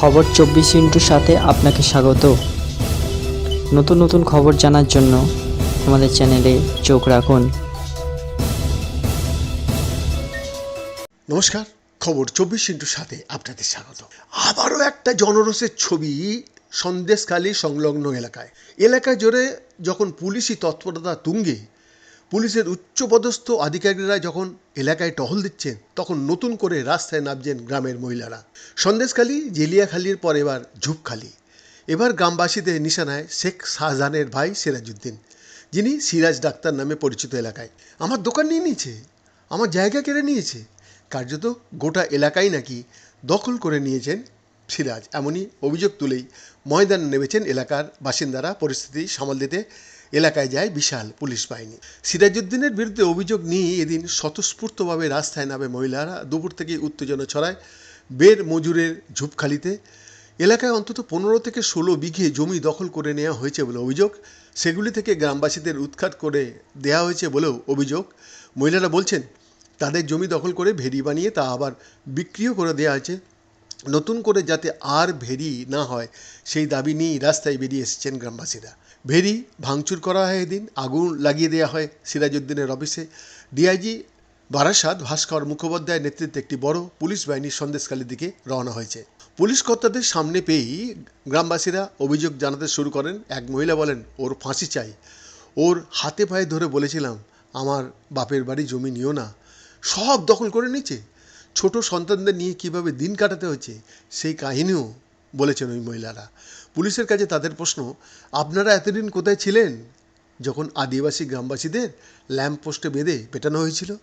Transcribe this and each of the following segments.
খবর চব্বিশ ইন্টুর সাথে আপনাকে স্বাগত। নতুন নতুন খবর জানার জন্য আমাদের চ্যানেলে চোখ রাখুন। নমস্কার, খবর চব্বিশ ইন্টুর সাথে আপনাদের স্বাগত। আবারও একটা জনরসের ছবি সন্দেশখালী সংলগ্ন এলাকায়। এলাকা জুড়ে যখন পুলিশি তৎপরতা তুঙ্গে পুলিশের উচ্চপদস্থ আধিকারিকরা যখন এলাকায় টহল দিচ্ছেন, তখন নতুন করে রাস্তায় নামছেন গ্রামের মহিলারা। সন্দেশখালী, জেলিয়াখালির পর এবার ঝুপখালী। এবার গ্রামবাসীদের নিশানায় শেখ শাহজাহানের ভাই সিরাজউদ্দিন, যিনি সিরাজ ডাক্তার নামে পরিচিত এলাকায়। আমার দোকান নিয়ে নিয়েছে, আমার জায়গা কেড়ে নিয়েছে। কার্যত গোটা এলাকাই নাকি দখল করে নিয়েছেন সিরাজ। এমনই অভিযোগ তুলেই ময়দানে নেমেছেন এলাকার বাসিন্দারা, পরিস্থিতি সামাল দিতে এলাকায় যায় বিশাল পুলিশ বাহিনী। সিরাজউদ্দিনের বিরুদ্ধে অভিযোগ নিয়ে এদিন স্বতঃস্ফূর্তভাবে রাস্তায় নামে মহিলারা দুপুর থেকেই উত্তেজনা ছড়ায় বের মজুরের ঝুপখালিতে। এলাকায় অন্তত পনেরো থেকে ষোলো বিঘে জমি দখল করে নেওয়া হয়েছে বলে অভিযোগ। সেগুলি থেকে গ্রামবাসীদের উৎখাত করে দেওয়া হয়েছে বলেও অভিযোগ। মহিলারা বলছেন, তাদের জমি দখল করে ভেরি বানিয়ে তা আবার বিক্রিও করে দেওয়া হয়েছে। নতুন করে যাতে আর ভেরি না হয়, সেই দাবি নিয়েই রাস্তায় বেরিয়ে এসেছেন গ্রামবাসীরা। ভেরি ভাঙচুর করা হয় এদিন, আগুন লাগিয়ে দেওয়া হয় সিরাজউদ্দিনের অফিসে। ডিআইজি বারাসাত ভাস্কর মুখোপাধ্যায়ের নেতৃত্বে একটি বড় পুলিশ বাহিনী সন্দেশখালীর দিকে রওনা হয়েছে। পুলিশ কর্তাদের সামনে পেয়েই গ্রামবাসীরা অভিযোগ জানাতে শুরু করেন, এক মহিলা বলেন, ওর ফাঁসি চাই। ওর হাতে পায়ে ধরে বলেছিলাম, আমার বাপের বাড়ি জমি নিও না। সব দখল করে নিচ্ছে ছোট সন্তানদের নিয়ে কীভাবে দিন কাটাতে হয়েছে, সেই কাহিনীও বলেছেন ওই মহিলারা। পুলিশের কাছে তাদের প্রশ্ন, আপনারা এতদিন কোথায় ছিলেন? যখন আদিবাসী গ্রামবাসীদের ল্যাম্প পোস্টে বেঁধে পেটানো হয়েছিল।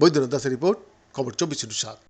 বৈদ্যনাথ দাসের রিপোর্ট, খবর চব্বিশ সাত।